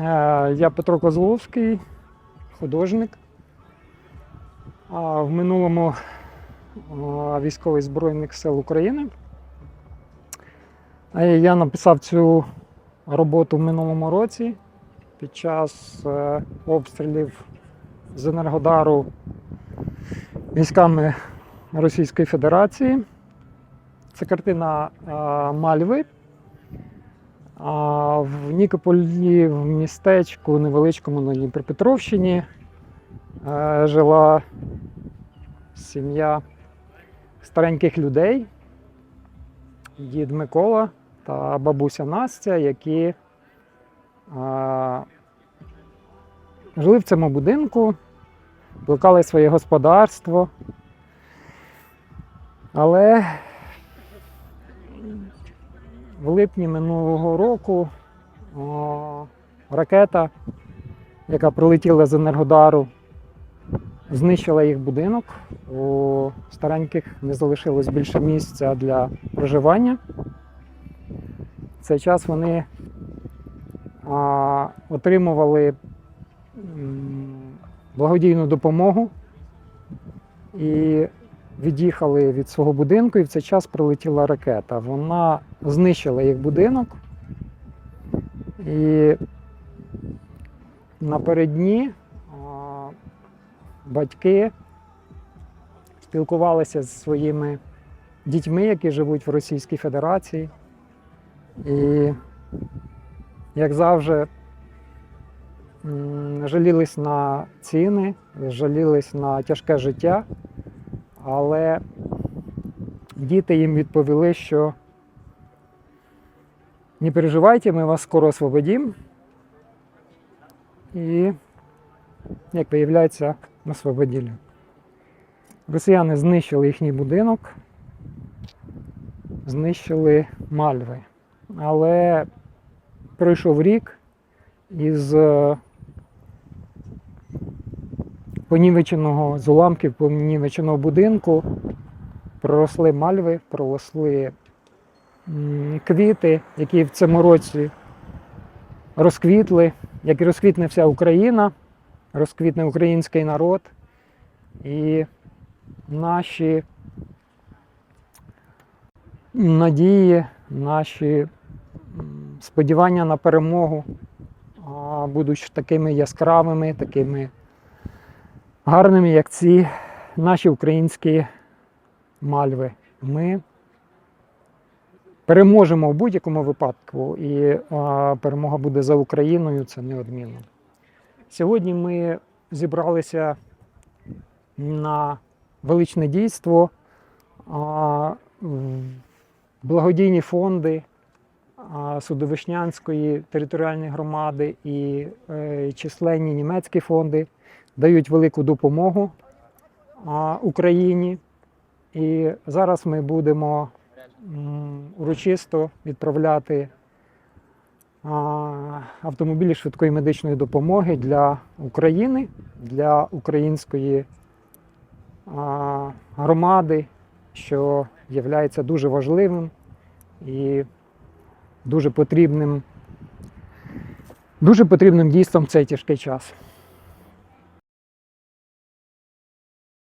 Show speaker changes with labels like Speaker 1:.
Speaker 1: Е, Я Петро Козловський, художник. В минулому військовий Збройних сил України. Е, Я написав цю роботу в минулому році під час е, обстрілів з Енергодару військами Російської Федерації. Це картина Мальви. А в Нікополі, в містечку невеличкому на Дніпропетровщині е, жила сім'я стареньких людей, дід Микола та бабуся Настя, які е, жили в цьому будинку, плекали своє господарство. Але в липні минулого року о, ракета, яка прилетіла з Енергодару, знищила їх будинок. У стареньких не залишилось більше місця для проживання. В цей час вони а, отримували благодійну допомогу і від'їхали від свого будинку, і в цей час прилетіла ракета. Вона знищила їх будинок. І напередні батьки спілкувалися зі своїми дітьми, які живуть в Російській Федерації. І, як завжди, жалілись на ціни, жалілись на тяжке життя, але діти їм відповіли, що не переживайте, ми вас скоро освободим. І, як виявляється, освободили. Росіяни знищили їхній будинок, знищили мальви. Але пройшов рік із понівеченого з уламків понівеченого будинку проросли мальви, проросли квіти, які в цьому році розквітли, як і розквітне вся Україна, розквітне український народ. І наші надії, наші сподівання на перемогу будуть такими яскравими, такими гарними, як ці наші українські мальви. Ми переможемо в будь-якому випадку, і а, перемога буде за Україною, це неодмінно. Сьогодні ми зібралися на величне дійство, а, благодійні фонди Судовишнянської територіальної громади і е, численні німецькі фонди дають велику допомогу Україні. І зараз ми будемо урочисто відправляти автомобілі швидкої медичної допомоги для України, для української громади, що є дуже важливим і дуже потрібним, дуже потрібним дійством в цей тяжкий час.